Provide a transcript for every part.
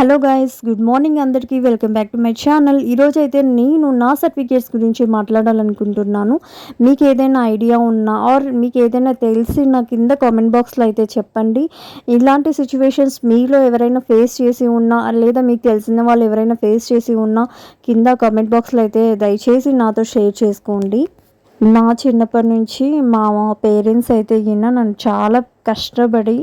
Hello guys good morning అందరికీ. Welcome back to my channel ఈరోజు అయితే నేను నా సర్టిఫికేట్స్ గురించి మాట్లాడాలనుకుంటున్నాను. మీకు ఏదైనా ఐడియా ఉన్నా ఆర్ మీకు ఏదైనా తెలిసి నా కింద కామెంట్ బాక్స్లో అయితే చెప్పండి. ఇలాంటి సిచ్యువేషన్స్ మీలో ఎవరైనా ఫేస్ చేసి ఉన్నా లేదా మీకు తెలిసిన వాళ్ళు ఎవరైనా ఫేస్ చేసి ఉన్నా కింద కామెంట్ బాక్స్లో అయితే దయచేసి నాతో షేర్ చేసుకోండి. నా చిన్నప్పటి నుంచి మా పేరెంట్స్ అయితే గిన్న నన్ను చాలా కష్టపడి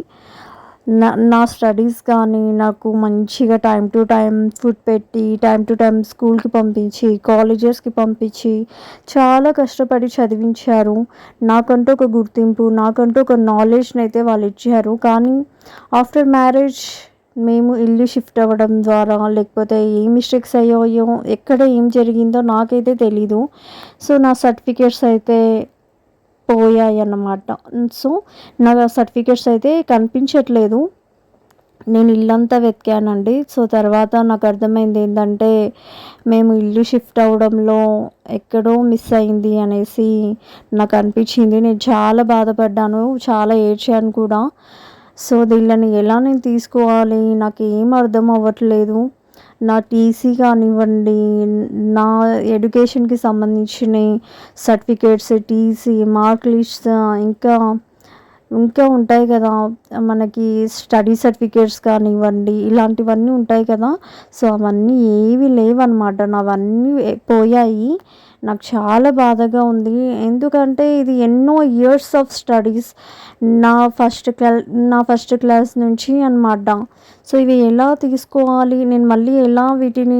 నా నా స్టడీస్ కానీ నాకు మంచిగా టైం టు టైం ఫుడ్ పెట్టి టైం టు టైం స్కూల్కి పంపించి కాలేజెస్కి పంపించి చాలా కష్టపడి చదివించారు. నాకంటూ ఒక గుర్తింపు నాకంటూ ఒక నాలెడ్జ్ని అయితే వాళ్ళు ఇచ్చారు. కానీ ఆఫ్టర్ మ్యారేజ్ మేము ఇల్లు షిఫ్ట్ అవ్వడం ద్వారా లేకపోతే ఏ మిస్టేక్స్ అయ్యాయో ఎక్కడ ఏం జరిగిందో నాకైతే తెలీదు. సో నా సర్టిఫికేట్స్ అయితే పోయాయి అన్నమాట సో నా సర్టిఫికేట్స్ అయితే కనిపించట్లేదు. నేను ఇల్లంతా వెతికానండి. సో తర్వాత నాకు అర్థమైంది ఏంటంటే మేము ఇల్లు షిఫ్ట్ అవడంలో ఎక్కడో మిస్ అయింది అనేసి నాకు అనిపించింది. నేను చాలా బాధపడ్డాను చాలా ఏడ్చాను కూడా. సో దీళ్ళని ఎలా నేను తీసుకోవాలి? నాకు ఏం అర్థం అవ్వట్లేదు. నా టీసీ కానివ్వండి నా ఎడ్యుకేషన్కి సంబంధించిన సర్టిఫికేట్స్ టీసీ మార్క్ లిస్ట్ ఇంకా ఇంకా ఉంటాయి కదా. మనకి స్టడీ సర్టిఫికేట్స్ కానివ్వండి ఇలాంటివన్నీ ఉంటాయి కదా. సో అవన్నీ ఏవి లేవన్నమాట. అవన్నీ పోయాయి. నాకు చాలా బాధగా ఉంది. ఎందుకంటే ఇది ఎన్నో ఇయర్స్ ఆఫ్ స్టడీస్ నా ఫస్ట్ క్లా నా ఫస్ట్ క్లాస్ నుంచి అనమాట సో ఇవి ఎలా తీసుకోవాలి? నేను మళ్ళీ ఎలా వీటిని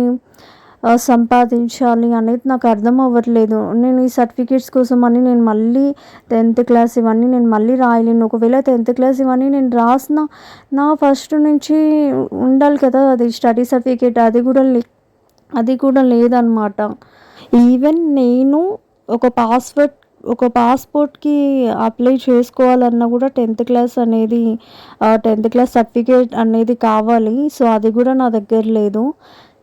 సంపాదించాలి అనేది నాకు అర్థం అవ్వట్లేదు. నేను ఈ సర్టిఫికేట్స్ కోసం అని నేను మళ్ళీ టెన్త్ క్లాస్ ఇవన్నీ నేను మళ్ళీ రాయలేను. ఒకవేళ టెన్త్ క్లాస్ ఇవన్నీ నేను రాసిన నా ఫస్ట్ నుంచి ఉండాలి కదా అది స్టడీ సర్టిఫికేట్ అది కూడా లే అది కూడా లేదనమాట ఈవెన్ నేను ఒక పాస్వర్డ్ ఒక పాస్పోర్ట్కి అప్లై చేసుకోవాలన్నా కూడా టెన్త్ క్లాస్ అనేది టెన్త్ క్లాస్ సర్టిఫికేట్ అనేది కావాలి. సో అది కూడా నా దగ్గర లేదు.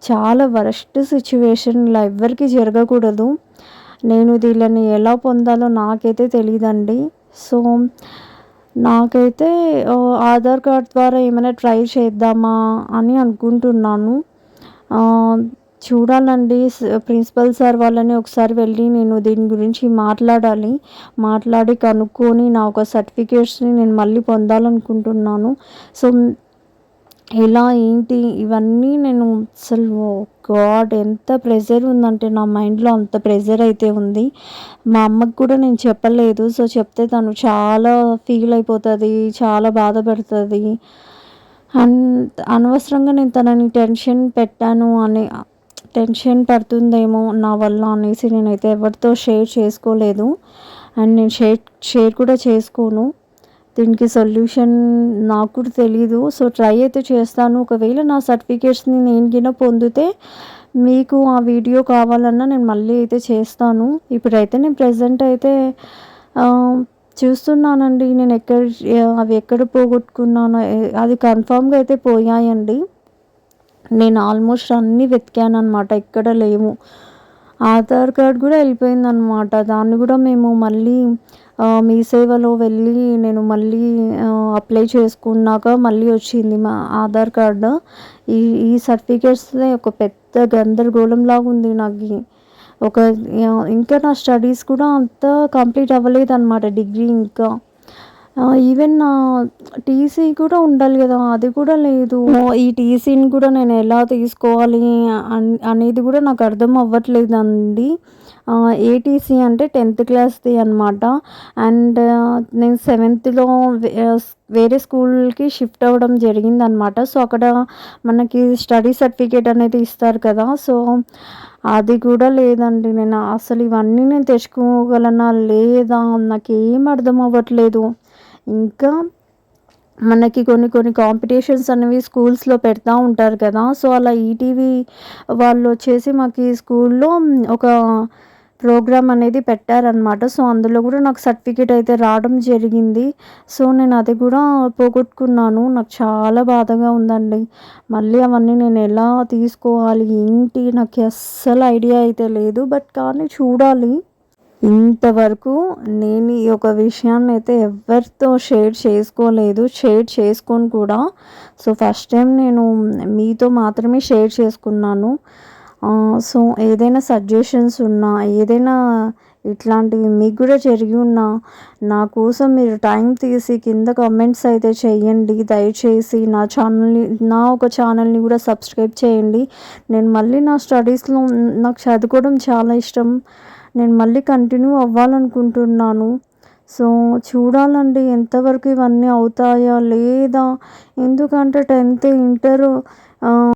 చాలా వరస్ట్ సిచ్యువేషన్ ఇలా ఎవ్వరికి జరగకూడదు. నేను దీళ్ళని ఎలా పొందాలో నాకైతే తెలియదండి సో నాకైతే ఆధార్ కార్డ్ ద్వారా ఏమైనా ట్రై చేద్దామా అని అనుకుంటున్నాను. చూడాలండి. ప్రిన్సిపల్ సార్ వాళ్ళని ఒకసారి వెళ్ళి నేను దీని గురించి మాట్లాడాలి. మాట్లాడి కనుక్కొని నా ఒక సర్టిఫికేట్స్ని నేను మళ్ళీ పొందాలనుకుంటున్నాను. సో ఎలా ఏంటి ఇవన్నీ నేను అసలు గాడ్ ఎంత ప్రెజర్ ఉందంటే నా మైండ్లో అంత ప్రెజర్ అయితే ఉంది. మా అమ్మకి కూడా నేను చెప్పలేదు. సో చెప్తే తను చాలా ఫీల్ అయిపోతుంది చాలా బాధపడుతుంది అండ్ అనవసరంగా నేను తనని టెన్షన్ పెట్టాను అని టెన్షన్ పడుతుందేమో నా వల్ల అనేసి నేనైతే ఎవరితో షేర్ చేసుకోలేదు. అండ్ నేను షేర్ షేర్ కూడా చేసుకోను. దీనికి సొల్యూషన్ నాకు కూడా తెలీదు. సో ట్రై అయితే చేస్తాను. ఒకవేళ నా సర్టిఫికేట్స్ని నేను గిన పొందితే మీకు ఆ వీడియో కావాలన్నా నేను మళ్ళీ అయితే చేస్తాను. ఇప్పుడైతే నేను ప్రజెంట్ అయితే చూస్తున్నానండి. నేను ఎక్కడ అవి ఎక్కడ పోగొట్టుకున్నానో అది కన్ఫామ్గా అయితే పోయాయండి. నేను ఆల్మోస్ట్ అన్నీ వెతికాను అనమాట ఎక్కడ లేవు. ఆధార్ కార్డ్ కూడా వెళ్ళిపోయింది అనమాట దాన్ని కూడా మేము మళ్ళీ మీ సేవలో వెళ్ళి నేను మళ్ళీ అప్లై చేసుకున్నాక మళ్ళీ వచ్చింది మా ఆధార్ కార్డు. ఈ ఈ సర్టిఫికేట్స్ ఒక పెద్ద గందరగోళం లాగా ఉంది నాకు. ఒక ఇంకా నా స్టడీస్ కూడా అంత కంప్లీట్ అవ్వలేదు అనమాట డిగ్రీ ఇంకా. ఈవెన్ నా టీసీ కూడా ఉండాలి కదా అది కూడా లేదు. ఈ టీసీని కూడా నేను ఎలా తీసుకోవాలి అనేది కూడా నాకు అర్థం అవ్వట్లేదు అండి ఏటీసీ అంటే టెన్త్ క్లాస్ది అనమాట అండ్ నేను సెవెంత్లో వేరే స్కూల్కి షిఫ్ట్ అవ్వడం జరిగిందనమాట సో అక్కడ మనకి స్టడీ సర్టిఫికేట్ అనేది ఇస్తారు కదా సో అది కూడా లేదండి. నేను అసలు ఇవన్నీ నేను తెచ్చుకోగలనా లేదా నాకు ఏం అర్థం అవ్వట్లేదు. ఇంకా మనకి కొన్ని కొన్ని కాంపిటీషన్స్ అనేవి స్కూల్స్లో పెడతా ఉంటారు కదా. సో అలా ఈటీవీ వాళ్ళు వచ్చేసి మాకు స్కూల్లో ఒక ప్రోగ్రామ్ అనేది పెట్టారనమాట సో అందులో కూడా నాకు సర్టిఫికేట్ అయితే రావడం జరిగింది. సో నేను అది కూడా పోగొట్టుకున్నాను. నాకు చాలా బాధగా ఉందండి. మళ్ళీ అవన్నీ నేను ఎలా తీసుకోవాలి ఏంటి? నాకు అస్సలు ఐడియా అయితే లేదు. బట్ కానీ చూడాలి. ఇంతవరకు నేను ఈ యొక్క విషయాన్ని అయితే ఎవరితో షేర్ చేసుకోలేదు షేర్ చేసుకొని కూడా. సో ఫస్ట్ టైం నేను మీతో మాత్రమే షేర్ చేసుకున్నాను. సో ఏదైనా సజెషన్స్ ఉన్నా ఏదైనా ఇట్లాంటివి మీకు కూడా జరిగి ఉన్నా నా కోసం మీరు టైం తీసి కింద కమెంట్స్ అయితే చేయండి. దయచేసి నా ఛానల్ని నా ఒక ఛానల్ని కూడా సబ్స్క్రైబ్ చేయండి. నేను మళ్ళీ నా స్టడీస్లో నాకు చదువుకోవడం చాలా ఇష్టం. నేను మళ్ళీ కంటిన్యూ అవ్వాలనుకుంటున్నాను. సో చూడాలండి ఎంతవరకు ఇవన్నీ అవుతాయా లేదా? ఎందుకంటే టెన్త్ ఇంటర్